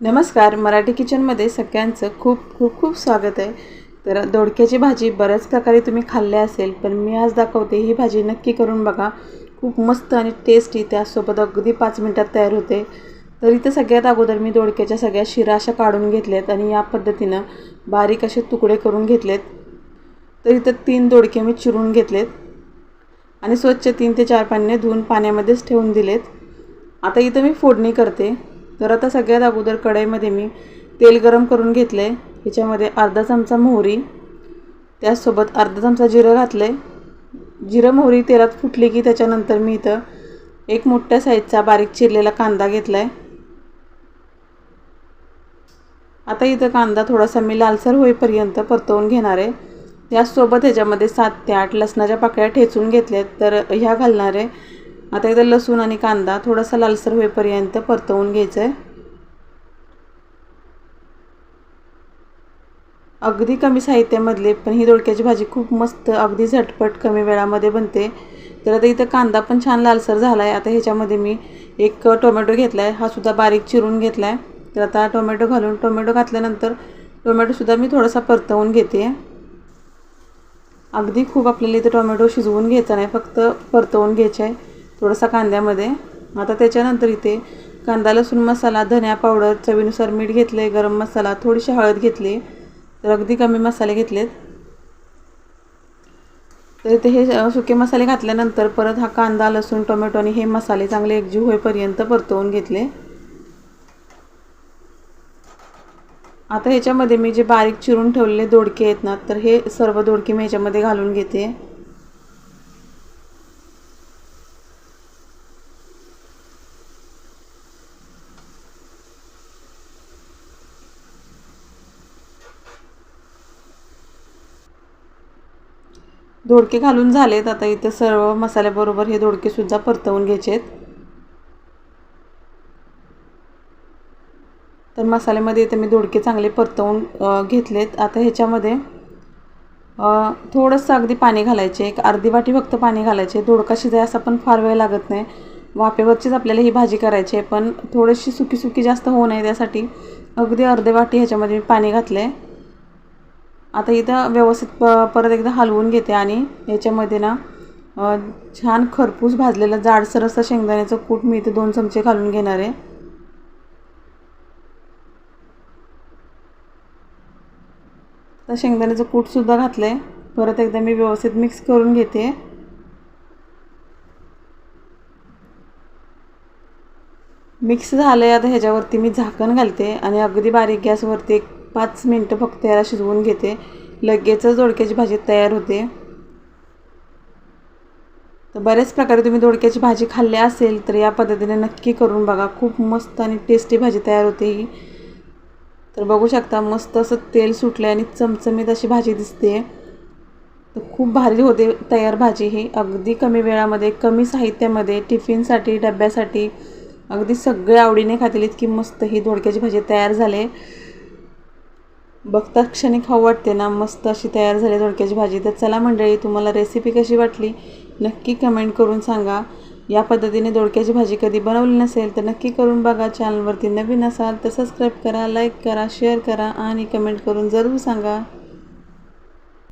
नमस्कार मराठी किचनमध्ये सगळ्यांचं खूप खूप खूप स्वागत आहे. तर दोडक्याची भाजी बऱ्याच प्रकारे तुम्ही खाल्ली असेल पण मी आज दाखवते ही भाजी नक्की करून बघा. खूप मस्त आणि टेस्टी त्यासोबत अगदी पाच मिनटात तयार होते. तर इथं सगळ्यात अगोदर मी दोडक्याच्या सगळ्या शिरा अशा काढून घेतल्यात आणि या पद्धतीनं बारीक असे तुकडे करून घेतलेत. तर इथं तीन दोडके मी चिरून घेतलेत आणि स्वच्छ तीन ते चार पाण्याने धुवून पाण्यामध्येच ठेवून दिलेत. आता इथं मी फोडणी करते. तर आता सगळ्यात अगोदर कढईमध्ये मी तेल गरम करून घेतलं आहे ह्याच्यामध्ये अर्धा चमचा मोहरी त्याचसोबत अर्धा चमचा जिरं घातलं आहे जिरं मोहरी तेलात फुटली की त्याच्यानंतर मी इथं एक मोठ्या साईजचा बारीक चिरलेला कांदा घेतला आहे आता इथं कांदा थोडासा मी लालसर होईपर्यंत परतवून घेणार आहे. त्याचसोबत ह्याच्यामध्ये सात ते आठ लसणाच्या पाकळ्या ठेचून घेतल्या तर ह्या घालणार आहे. आता इथं लसूण आणि कांदा थोडासा लालसर होईपर्यंत परतवून घ्यायचं आहे अगदी कमी साहित्यामधले पण ही दोडक्याची भाजी खूप मस्त अगदी झटपट कमी वेळामध्ये बनते. तर आता इथं कांदा पण छान लालसर झाला आहे आता ह्याच्यामध्ये मी एक टोमॅटो घेतला आहे हा सुद्धा बारीक चिरून घेतला आहे तर आता टोमॅटो घालून टोमॅटो घातल्यानंतर टोमॅटोसुद्धा मी थोडासा परतवून घेते. अगदी खूप आपल्याला इथं टोमॅटो शिजवून घ्यायचा नाही फक्त परतवून घ्यायचा आहे थोडासा कांद्यामध्ये. आता त्याच्यानंतर इथे कांदा लसूण मसाला धन्या पावडर चवीनुसार मीठ घेतले गरम मसाला थोडीशी हळद घेतली तर अगदी कमी मसाले घेतलेत. तर इथे हे सुके मसाले घातल्यानंतर परत हा कांदा लसूण टोमॅटो आणि हे मसाले चांगले एकजीव होईपर्यंत परतवून घेतले. आता ह्याच्यामध्ये मी जे बारीक चिरून ठेवलेले दोडके आहेत ना तर हे सर्व दोडके मी ह्याच्यामध्ये घालून घेते. धोडके घालून झालेत आता इथं सर्व मसाल्याबरोबर हे धोडकेसुद्धा परतवून घ्यायचे आहेत तर मसाल्यामध्ये इथे मी धोडके चांगले परतवून घेतलेत. आता ह्याच्यामध्ये थोडंसं अगदी पाणी घालायचे. एक अर्धी वाटी फक्त पाणी घालायचे. धोडका शिजाय असा पण फार वेळ लागत नाही. वाफेवरचीच आपल्याला ही भाजी करायची आहे. पण थोडीशी सुकी सुकी जास्त होऊ नये त्यासाठी अगदी अर्धे वाटी ह्याच्यामध्ये मी पाणी घातलं आहे आता इथं व्यवस्थित प परत एकदा हलवून घेते आणि याच्यामध्ये ना छान खरपूस भाजलेलं जाडसर असं शेंगदाण्याचं कूट मी इथे दोन चमचे घालून घेणार आहे. तर शेंगदाण्याचं कूटसुद्धा घातलं आहे परत एकदा मी व्यवस्थित मिक्स करून घेते. मिक्स झालं आहे आता ह्याच्यावरती मी झाकण घालते आणि अगदी बारीक गॅसवरती एक पाच मिनटं फक्त याला शिजवून घेते. लगेचच दोडक्याची भाजी तयार होते. तर बऱ्याच प्रकारे तुम्ही दोडक्याची भाजी खाल्ली असेल तर या पद्धतीने नक्की करून बघा. खूप मस्त आणि टेस्टी भाजी तयार होते ही. तर बघू शकता मस्त असं तेल सुटलं आणि चमचमीत अशी भाजी दिसते. तर खूप भारी होते तयार भाजी ही. अगदी कमी वेळामध्ये कमी साहित्यामध्ये टिफिनसाठी डब्यासाठी. अगदी सगळे आवडीने खातील इतकी मस्त ही दोडक्याची भाजी तयार झाले. बघता क्षणी खाऊ वाटते ना. मस्त अशी तयार झाली दोडक्याची भाजी. तर चला मंडळी तुम्हाला रेसिपी कशी वाटली? नक्की कमेंट करून सांगा. या पद्धतीने दोडक्याची भाजी कधी बनवली नसेल तर नक्की करून बघा. चॅनलवरती नवीन असाल तर सबस्क्राईब करा लाईक करा शेअर करा आणि कमेंट करून जरूर सांगा.